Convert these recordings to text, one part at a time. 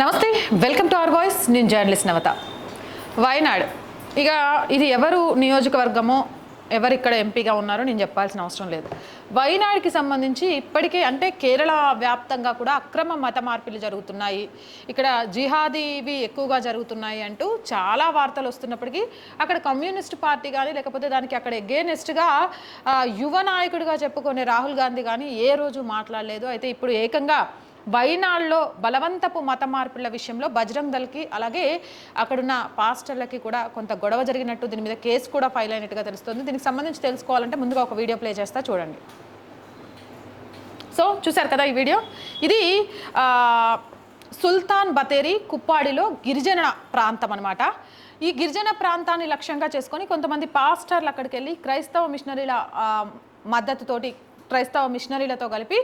నమస్తే welcome to our voice నేను journalist Navatha. Wayanad ఇక ఇది ఎవరు నియోజకవర్గమో ఎవరు ఇక్కడ ఎంపీగా ఉన్నారో నేను చెప్పాల్సిన అవసరం లేదు. వైనాడ్కి సంబంధించి ఇప్పటికే అంటే కేరళ వ్యాప్తంగా కూడా అక్రమ మత మార్పులు జరుగుతున్నాయి. ఇక్కడ జిహాదీవి ఎక్కువగా జరుగుతున్నాయి అంటూ చాలా వార్తలు వస్తున్నప్పటికీ అక్కడ కమ్యూనిస్ట్ పార్టీ కానీ లేకపోతే దానికి అక్కడ ఎగేనెస్ట్గా యువ నాయకుడిగా చెప్పుకునే రాహుల్ గాంధీ కానీ ఏ రోజు మాట్లాడలేదు. అయితే ఇప్పుడు ఏకంగా వైనాడులో బలవంతపు మత మార్పుల విషయంలో బజరంగ్ దళ్కి అలాగే అక్కడున్న పాస్టర్లకి కూడా కొంత గొడవ జరిగినట్టు దీని మీద కేసు కూడా ఫైల్ అయినట్టుగా తెలుస్తుంది. దీనికి సంబంధించి తెలుసుకోవాలంటే ముందుగా ఒక వీడియో ప్లే చేస్తా చూడండి. సో చూశారు కదా ఈ వీడియో? ఇది సుల్తాన్ బతేరి కుప్పాడిలో గిరిజన ప్రాంతం అనమాట ఈ గిరిజన ప్రాంతాన్ని లక్ష్యంగా చేసుకొని కొంతమంది పాస్టర్లు అక్కడికి వెళ్ళి క్రైస్తవ మిషనరీల మద్దతుతోటి క్రైస్తవ మిషనరీలతో కలిపి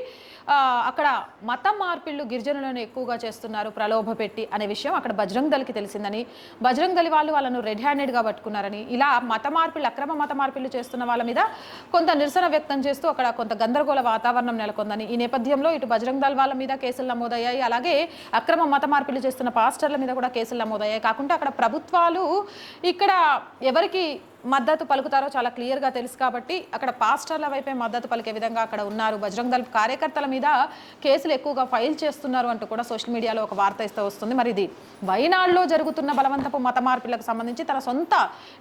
అక్కడ మత మార్పిళ్ళు గిరిజనులను ఎక్కువగా చేస్తున్నారు ప్రలోభ పెట్టి అనే విషయం అక్కడ బజరంగ్ దళకి తెలిసిందని. బజరంగ్ దళి వాళ్ళు వాళ్ళను రెడ్ హ్యాండెడ్గా పట్టుకున్నారని. ఇలా మత మార్పిళ్ళు అక్రమ మత మార్పిళ్ళు చేస్తున్న వాళ్ళ మీద కొంత నిరసన వ్యక్తం చేస్తూ అక్కడ కొంత గందరగోళ వాతావరణం నెలకొందని. ఈ నేపథ్యంలో ఇటు బజరంగ్ దళ వాళ్ళ మీద కేసులు నమోదయ్యాయి. అలాగే అక్రమ మత మార్పిళ్ళు చేస్తున్న పాస్టర్ల మీద కూడా కేసులు నమోదయ్యాయి. కాకుండా అక్కడ ప్రభుత్వాలు ఇక్కడ ఎవరికి మద్దతు పలుకుతారో చాలా క్లియర్గా తెలుసు కాబట్టి అక్కడ పాస్టర్ల వైపే మద్దతు పలికే విధంగా అక్కడ ఉన్నారు. బజరంగ్ దళ కార్యకర్తల మీద కేసులు ఎక్కువగా ఫైల్ చేస్తున్నారు అంటూ కూడా సోషల్ మీడియాలో ఒక వార్త ఇస్తూ వస్తుంది. మరి ఇది వైనాడులో జరుగుతున్న బలవంతపు మత మార్పులకు సంబంధించి తన సొంత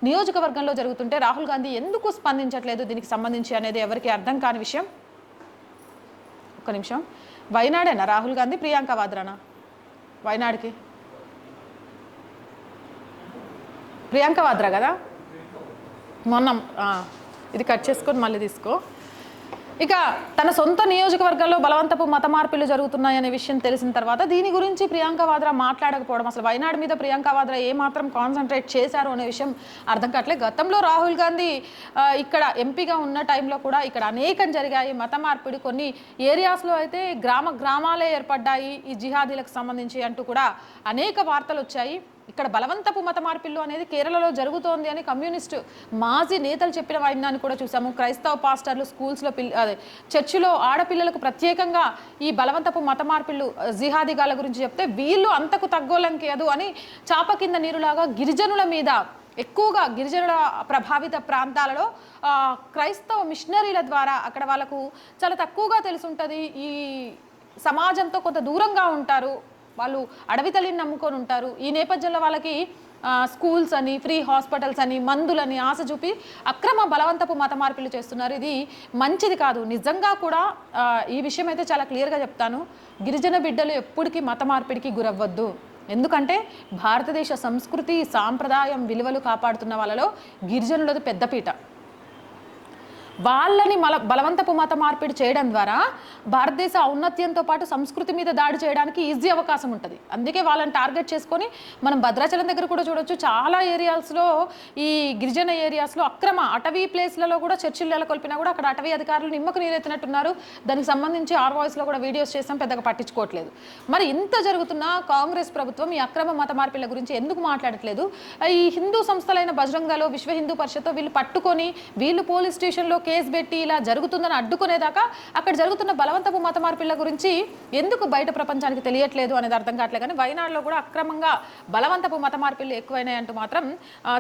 నియోజకవర్గంలో జరుగుతుంటే రాహుల్ గాంధీ ఎందుకు స్పందించట్లేదు? దీనికి సంబంధించి అనేది ఎవరికి అర్థం కాని విషయం. ఒక్క నిమిషం. వైనాడేనా? రాహుల్ గాంధీ? ప్రియాంక వాద్రానా? వైనాడుకి? ప్రియాంక వాద్రా కదా? మొన్న ఇది కట్ చేసుకొని మళ్ళీ తీసుకో. ఇక తన సొంత నియోజకవర్గంలో బలవంతపు మత మార్పులు జరుగుతున్నాయనే విషయం తెలిసిన తర్వాత దీని గురించి ప్రియాంక వాద్రా మాట్లాడకపోవడం అసలు వైనాడు మీద ప్రియాంక వాద్రా ఏ మాత్రం కాన్సన్ట్రేట్ చేశారు అనే విషయం అర్థం కావట్లేదు. గతంలో రాహుల్ గాంధీ ఇక్కడ ఎంపీగా ఉన్న టైంలో కూడా ఇక్కడ అనేకం జరిగాయి. మత మార్పిడి కొన్ని ఏరియాస్లో అయితే గ్రామ గ్రామాలే ఏర్పడ్డాయి ఈ జిహాదీలకు సంబంధించి అంటూ కూడా అనేక వార్తలు వచ్చాయి. ఇక్కడ బలవంతపు మత మార్పిల్లు అనేది కేరళలో జరుగుతోంది అని కమ్యూనిస్ట్ మాజీ నేతలు చెప్పిన వాయిదాన్ని కూడా చూసాము క్రైస్తవ పాస్టర్లు స్కూల్స్లో పిల్ల అదే చర్చిలో ఆడపిల్లలకు ప్రత్యేకంగా ఈ బలవంతపు మత మార్పిళ్ళు జిహాదిగాల గురించి చెప్తే వీళ్ళు అంతకు తగ్గోలంకేదు అని చాప కింద నీరులాగా గిరిజనుల మీద ఎక్కువగా గిరిజనుల ప్రభావిత ప్రాంతాలలో క్రైస్తవ మిషనరీల ద్వారా అక్కడ వాళ్ళకు చాలా తక్కువగా తెలుసుంటుంది. ఈ సమాజంతో కొంత దూరంగా ఉంటారు. వాళ్ళు అడవి తల్లిని నమ్ముకొని ఉంటారు. ఈ నేపథ్యంలో వాళ్ళకి స్కూల్స్ అని ఫ్రీ హాస్పిటల్స్ అని మందులని ఆశ చూపి అక్రమ బలవంతపు మత మార్పులు చేస్తున్నారు. ఇది మంచిది కాదు. నిజంగా కూడా ఈ విషయం అయితే చాలా క్లియర్గా చెప్తాను. గిరిజన బిడ్డలు ఎప్పటికీ మత మార్పిడికి గురవ్వద్దు. ఎందుకంటే భారతదేశ సంస్కృతి సాంప్రదాయం విలువలు కాపాడుతున్న వాళ్ళలో గిరిజనులది పెద్దపీట. వాళ్ళని మల బలవంతపు మత మార్పిడి చేయడం ద్వారా భారతదేశ ఔన్నత్యంతో పాటు సంస్కృతి మీద దాడి చేయడానికి ఈజీ అవకాశం ఉంటుంది. అందుకే వాళ్ళని టార్గెట్ చేసుకొని మనం భద్రాచలం దగ్గర కూడా చూడొచ్చు. చాలా ఏరియాస్లో ఈ గిరిజన ఏరియాస్లో అక్రమ అటవీ ప్లేస్లలో కూడా చర్చిలు నెలకొల్పినా కూడా అక్కడ అటవీ అధికారులు నిమ్మకు నీరెత్తినట్టున్నారు. దానికి సంబంధించి ఆర్ వాయిస్లో కూడా వీడియోస్ చేసాం పెద్దగా పట్టించుకోవట్లేదు. మరి ఇంత జరుగుతున్న కాంగ్రెస్ ప్రభుత్వం ఈ అక్రమ మత మార్పిల గురించి ఎందుకు మాట్లాడట్లేదు? ఈ హిందూ సంస్థలైన బజరంగాలో విశ్వ హిందూ పరిషత్ వీళ్ళు పట్టుకొని వీళ్ళు పోలీస్ స్టేషన్లో కేసు పెట్టి ఇలా జరుగుతుందని అడ్డుకునేదాకా అక్కడ జరుగుతున్న బలవంతపు మత మార్పిళ్ళ గురించి ఎందుకు బయట ప్రపంచానికి తెలియట్లేదు అనేది అర్థం కావట్లేదు. కానీ వైనాడులో కూడా అక్రమంగా బలవంతపు మత మార్పిళ్ళు ఎక్కువైనాయి అంటూ మాత్రం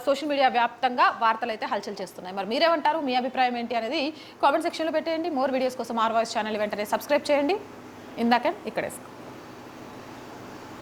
సోషల్ మీడియా వ్యాప్తంగా వార్తలు అయితే హల్చల్ చేస్తున్నాయి. మరి మీరేమంటారు? మీ అభిప్రాయం ఏంటి అనేది కామెంట్ సెక్షన్లో పెట్టేయండి. మోర్ వీడియోస్ కోసం ఆర్ వాయిస్ ఛానల్ వెంటనే సబ్స్క్రైబ్ చేయండి. ఇందాక ఇక్కడేసుకో